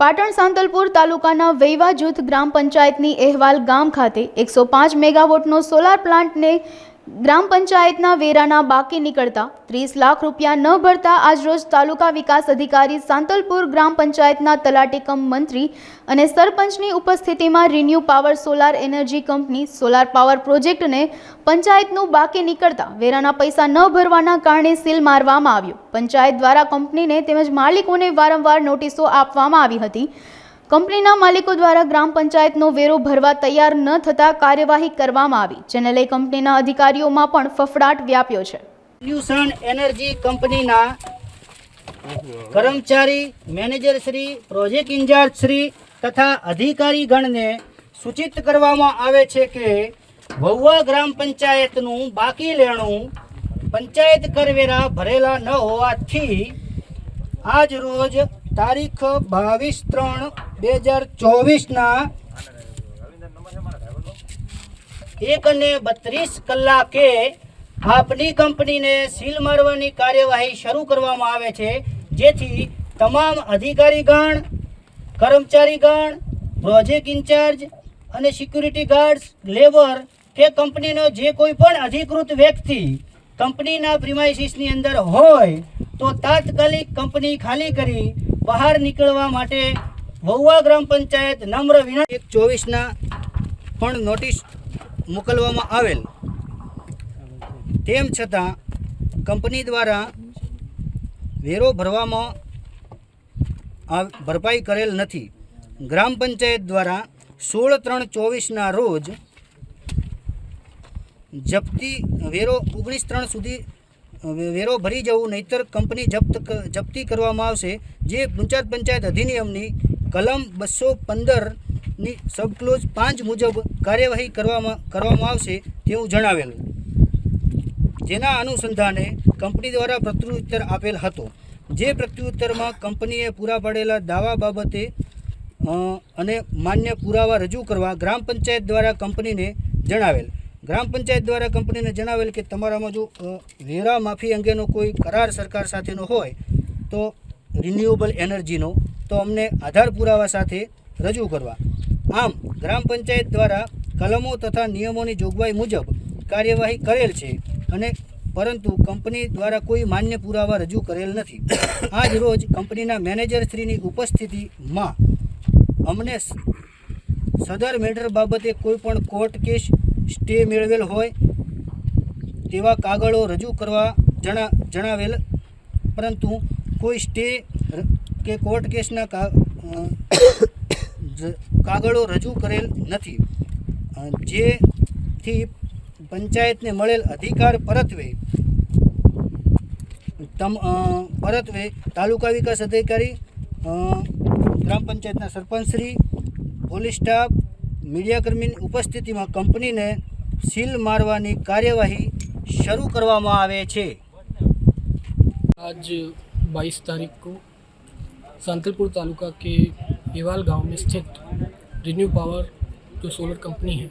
પાટણ સાંતલપુર તાલુકાના વૈવા જૂથ ગ્રામ પંચાયતની અહેવાલ ગામ ખાતે એકસો પાંચ મેગાવોટનો સોલાર પ્લાન્ટને ગ્રામ પંચાયતના વેરાના બાકી નીકળતા ત્રીસ લાખ રૂપિયા ન ભરતા આજરોજ તાલુકા વિકાસ અધિકારી સાંતલપુર ગ્રામ પંચાયતના તલાટી કમ મંત્રી અને સરપંચની ઉપસ્થિતિમાં ReNew Power solar energy company solar power પ્રોજેક્ટને પંચાયતનું બાકી નીકળતા વેરાના પૈસા ન ભરવાના કારણે સીલ મારવામાં આવ્યું. પંચાયત દ્વારા કંપનીને તેમજ માલિકોને વારંવાર નોટિસો આપવામાં આવી હતી. કંપનીના માલિકો દ્વારા ગ્રામ પંચાયતનો વેરો ભરવા તૈયાર ન થતા કાર્યવાહી કરવામાં આવી, જેને લઈ કંપનીના અધિકારીઓમાં પણ ફફડાટ વ્યાપ્યો છે. સોલ્યુશન એનર્જી કંપનીના કર્મચારી manager Shri project incharge Shri તથા અધિકારીગણને સૂચિત કરવામાં આવે છે કે વહુવા ગ્રામ પંચાયતનું બાકી લેણું પંચાયત કરવેરા ભરેલા ન હોવાથી આજ રોજ તારીખ બાવીસ ત્રણ બે હજાર ચોવીસના એક અને બત્રીસ કલાકે આપની કંપનીને સીલ મારવાની કાર્યવાહી શરૂ કરવામાં આવે છે. જેથી તમામ અધિકારીગણ, કર્મચારીગણ, પ્રોજેક્ટ ઇન્ચાર્જ અને સિક્યુરિટી ગાર્ડ્સ, લેબર કે કંપનીનો જે કોઈ પણ અધિકૃત વ્યક્તિ કંપનીના પ્રિમાઇસીસની અંદર હોય તો તાત્કાલિક કંપની ખાલી કરી બહાર નીકળવા માટે વહુવા ગ્રામ પંચાયત નમ્ર વિનંતી. એક ચોવીસના પણ નોટિસ મોકલવામાં આવેલ. તેમ છતાં કંપની દ્વારા વેરો ભરવામાં ભરપાઈ કરેલ નથી. ગ્રામ પંચાયત દ્વારા સોળ ત્રણ ચોવીસના રોજ જપ્તી, વેરો ઓગણીસ ત્રણ સુધી વેરો ભરી જવું, નહીતર કંપની જપ્ત જપ્તી કરવામાં આવશે. જે પંચાયત પંચાયત અધિનિયમની કલમ બસો પંદરની સબક્લોઝ પાંચ મુજબ કાર્યવાહી કરવામાં કરવામાં આવશે તેવું જણાવેલું. જેના અનુસંધાને કંપની દ્વારા પ્રત્યુત્તર આપેલ હતો. જે પ્રત્યુત્તરમાં કંપનીએ પૂરા પાડેલા દાવા બાબતે અને માન્ય પુરાવા રજૂ કરવા ગ્રામ પંચાયત દ્વારા કંપનીને જણાવેલ. ગ્રામ પંચાયત દ્વારા કંપનીને જણાવેલ કે તમારામાં જો વેરા માફી અંગેનો કોઈ કરાર સરકાર સાથેનો હોય, તો રિન્યુએબલ એનર્જીનો, તો અમને આધાર પુરાવા સાથે રજૂ કરવા. આમ, ગ્રામ પંચાયત દ્વારા કલમો તથા નિયમોની જોગવાઈ મુજબ કાર્યવાહી કરેલ છે અને પરંતુ કંપની દ્વારા કોઈ માન્ય પુરાવા રજૂ કરેલ નથી. આજ રોજ કંપનીના મેનેજરશ્રીની ઉપસ્થિતિમાં અમને સદર મેટર બાબતે કોઈ પણ કોર્ટ કેસ સ્ટે મેળવેલ હોય તેવા કાગળો રજૂ કરવા જણા, જણાવેલ. પરંતુ કોઈ સ્ટે કે કોર્ટ કેસના કાગળો રજૂ કરેલ નથી. જેથી પંચાયતને મળેલ અધિકાર પરત્વે તમ પરત્વે તાલુકા વિકાસ અધિકારી ગ્રામ પંચાયતના સરપંચશ્રી પોલીસ સ્ટાફ મીડિયાકર્મીની ઉપસ્થિતિમાં કંપનીને સીલ મારવાની કાર્યવાહી શરૂ કરવામાં આવે છે आज 22 तारीख को सांतलपुर तालुका के एवाल गांव में स्थित रिन्यू पावर जो सोलर कंपनी है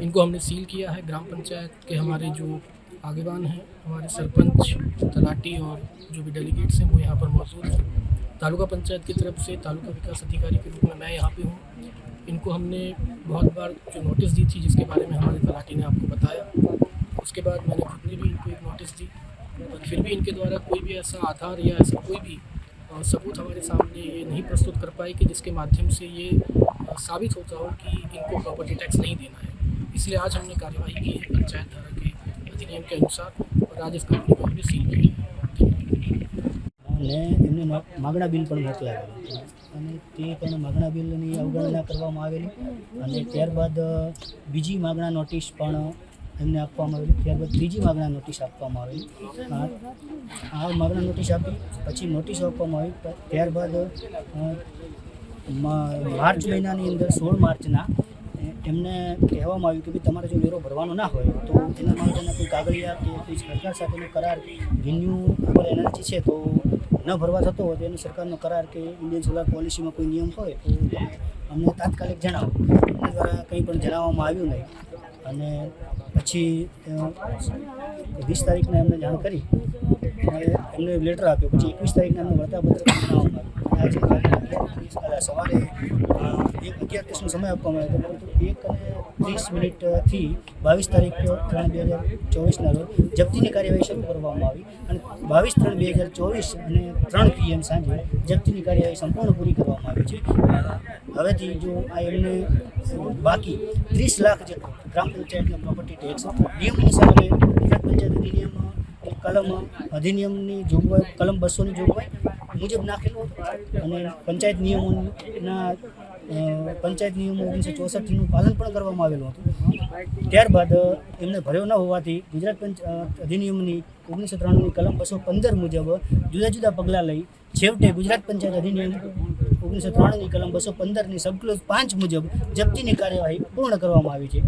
इनको हमने सील किया है ग्राम पंचायत के हमारे जो आगेवान हैं हमारे सरपंच तलाटी और जो भी डेलीगेट्स हैं वो यहाँ पर मौजूद हैं तालुका पंचायत की तरफ से तालुका विकास अधिकारी के रूप में मैं यहाँ पे हूँ इनको हमने बहुत बार जो नोटिस दी थी, जिसके बारे में हमारे तलाटी ने आपको बताया, उसके बाद मैंने खुद ने भी इनको एक नोटिस दी। पर फिर भी इनके द्वारा कोई भी ऐसा आधार या ऐसा कोई भी सबूत हमारे सामने ये नहीं प्रस्तुत कर पाए कि जिसके माध्यम से ये साबित होता हो कि इनको प्रॉपर्टी टैक्स नहीं देना है। इसलिए आज हमने कार्यवाही की है पंचायत धारा के अधिनियम के अनुसार और आज इस कंपनी को हमने सील किया અને એમને માગણા બિલ પણ મોકલાવેલું અને તે પણ માગણા બિલની અવગણના કરવામાં આવેલી. અને ત્યારબાદ બીજી માગણા નોટિસ પણ એમને આપવામાં આવેલી. ત્યારબાદ ત્રીજી માગણા નોટિસ આપવામાં આવેલી. આ માગણા નોટિસ આપી, પછી નોટિસ આપવામાં આવી. ત્યારબાદ માર્ચ મહિનાની અંદર સોળ માર્ચના એમને કહેવામાં આવ્યું કે ભાઈ, તમારે જો વેરો ભરવાનો ના હોય, તો એના માટે કોઈ કાગળિયા કે કોઈ સરકાર સાથેનો કરાર રિન્યુએબલ એનર્જી છે, તો ન ભરવા થતો હોય તો એનો સરકારનો કરાર કે ઇન્ડિયન સોલાર પોલિસીમાં કોઈ નિયમ હોય, તો અમને તાત્કાલિક જણાવો. એમના દ્વારા કંઈ પણ જણાવવામાં આવ્યું નહીં. અને પછી વીસ તારીખને એમને જાણ કરી. એમને લેટર આપ્યો. પછી એકવીસ તારીખને એમને વળતાપત્ર સવારે એક અગિયાર ત્રીસનો સમય આપવામાં આવ્યો હતો પરંતુ એક અને ત્રીસ મિનિટથી બાવીસ તારીખ ત્રણ બે હજાર ચોવીસના રોજ જપ્તીની કાર્યવાહી શરૂ કરવામાં આવી અને બાવીસ ત્રણ બે હજાર ચોવીસ અને ત્રણ પીએમ સાંજે જપ્તીની કાર્યવાહી સંપૂર્ણ પૂરી કરવામાં આવી છે. હવેથી જો આ એમને બાકી ત્રીસ લાખ જે ગ્રામ પંચાયતનો પ્રોપર્ટી ટેક્સ નિયમ અનુસાર ગુજરાત પંચાયત અધિનિયમ, કલમ અધિનિયમની જોગવાઈ, કલમ બસોની જોગવાઈ મુજબ નાખેલું અને પંચાયત નિયમોના પંચાયત નિયમો ઓગણીસો ચોસઠનું પાલન પણ કરવામાં આવેલું હતું. ત્યારબાદ એમને ભર્યો ન હોવાથી ગુજરાત પંચ અધિનિયમની ઓગણીસો ત્રાણુંની કલમ બસો પંદર મુજબ જુદા જુદા પગલાં લઈ છેવટે ગુજરાત પંચાયત અધિનિયમ ઓગણીસો ત્રાણુંની કલમ બસો પંદરની સબક્લોઝ પાંચ મુજબ જપ્તીની કાર્યવાહી પૂર્ણ કરવામાં આવી છે.